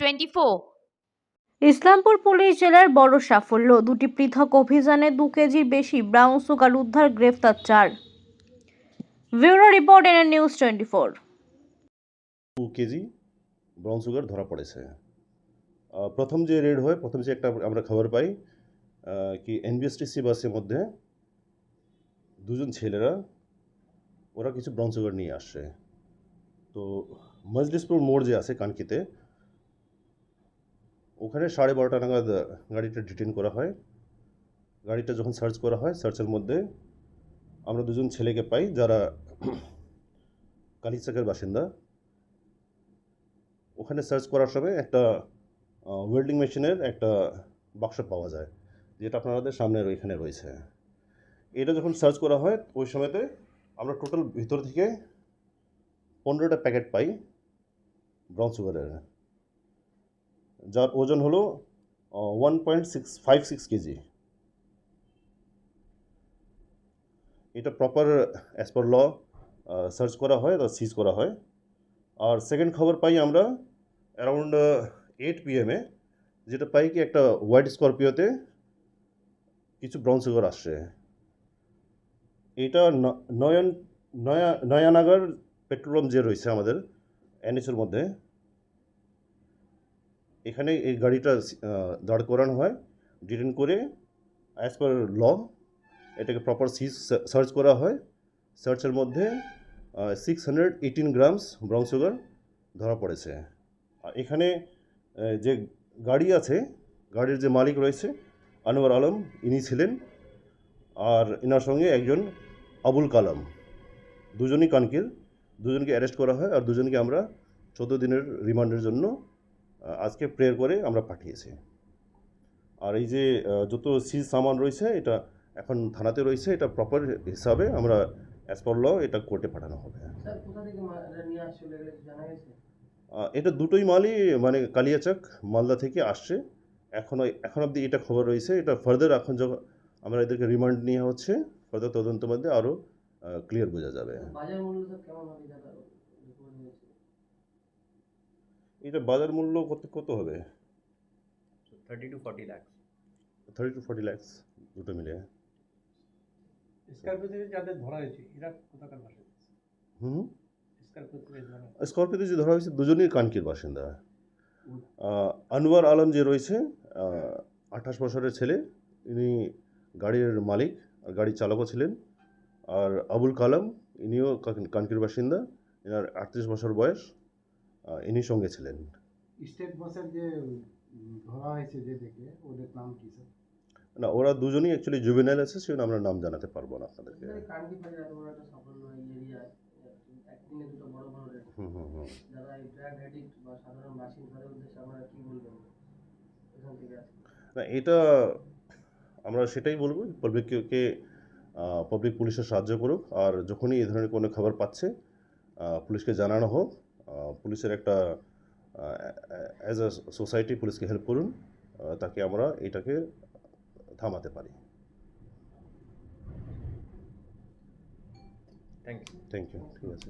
Twenty four Islampur police জেলার বড় সাফল্য দুটি পৃথক অভিযানে দু কেজির বেশি ব্রাউন সুগার উদ্ধার গ্রেফতার চার। Bureau report N news twenty four two kg brown sugar ধরা পড়েছে। প্রথম যে রেড হয় প্রথম যে একটা আমরা খবর পাই কি এনবিএসটিসি বাসের মধ্যে দুজন ছেলেরা ওরা কিছু ব্রাউন সুগার নিয়ে আসছে। তো মজলিসপুর মোড় যে আছে কানকিতে, ওখানে সাড়ে বারোটা নাগাদ গাড়িটা ডিটেন করা হয়। গাড়িটা যখন সার্চ করা হয় সার্চের মধ্যে আমরা দুজন ছেলেকে পাই যারা কালিচাকের বাসিন্দা। ওখানে সার্চ করার সময় একটা ওয়েল্ডিং মেশিনের একটা বাক্স পাওয়া যায়, যেটা আপনাদের সামনে ওইখানে রয়েছে। এটা যখন সার্চ করা হয়, ওই সময়তে আমরা টোটাল ভিতর থেকে পনেরোটা প্যাকেট পাই। ব্রাউন সুগারের যার ওজন হলো one point six five six kg. এটা proper as per law search করা হয় বা সিজ করা হয়। আর সেকেন্ড খবর পাই আমরা অ্যারাউন্ড এইট পিএমে যেটা পাই কি একটা হোয়াইট স্করপিওতে কিছু ব্রাউন সুগার আসছে। এটা নয়ন, নয়া, নয়ানাগর পেট্রোল পাম্প যে রয়েছে আমাদের এনএসের মধ্যে। এখানে এই গাড়িটা দাঁড় করানো হয়। ডিটেন করে অ্যাজ পার ল এটাকে প্রপার সিজ সার্চ করা হয়। সার্চের মধ্যে six hundred eighteen grams brown sugar ধরা পড়েছে। আর এখানে যে গাড়ি আছে, গাড়ির যে মালিক রয়েছে, আনোয়ার আলম, ইনি ছিলেন। আর এনার সঙ্গে একজন আবুল কালাম। দুজনই কানকির। দুজনকে অ্যারেস্ট করা হয় আর দুজনকে আমরা চোদ্দ দিনের রিমান্ডের জন্য আজকে প্রেয়ার করে আমরা পাঠিয়েছি। আর এই যে যত সিজ সামান রয়েছে এটা এখন থানাতে রয়েছে এটা প্রপার হিসাবে আমরা অ্যাজ পার ল এটা কোর্টে পাঠানো হবে। এটা দুটোই মালই মানে কালিয়াচক মালদা থেকে আসছে। এখনও এখন অবধি এটা খবর রয়েছে। এটা ফার্দার এখন যখন আমরা এদেরকে রিমান্ড নিয়ে হচ্ছে ফার্দার তদন্ত মধ্যে আরও ক্লিয়ার বোঝা যাবে। বাজার মূল্য স্যার কেমন হবে দাদা রিপোর্ট হয়েছে এটা বাজার মূল্য কত কত হবে? Thirty two forty lakhs thirty two forty lakhs দুটো মিলে। যাদের ধরা হয়েছে এরা কোথাকার হুম? স্করপিও থেকে ধরা স্করপিওতে যে ধরা হয়েছে দুজনেই কানকির বাসিন্দা। আনোয়ার আলম যে রয়েছে আঠাশ বছরের ছেলে ইনি গাড়ির মালিক আর গাড়ির চালকও ছিলেন। আর আবুল কালাম ইনিও কান- কানকির বাসিন্দা। এনার আটত্রিশ বছর বয়স। ইনি সঙ্গে ছিলেন। স্টেট বাসের যে ধরা হয়েছে যে দেখে ওদের নাম কি স্যার? না ওরা দুজনই অ্যাকচুয়ালি জুবেনাইল আছে সেজন্য আমরা নাম জানাতে পারব না আপনাদেরকে। না এটা আমরা সেটাই বলব পাবলিককে পাবলিক পুলিশের সাহায্য করুক। আর যখনই এই ধরনের কোনো খবর পাচ্ছে পুলিশকে জানানো হোক পুলিশের একটা অ্যাজ আ সোসাইটি পুলিশকে হেল্প করুন তাকে আমরা এটাকে থামাতে পারি। থ্যাংক ইউ থ্যাংক ইউ ঠিক আছে।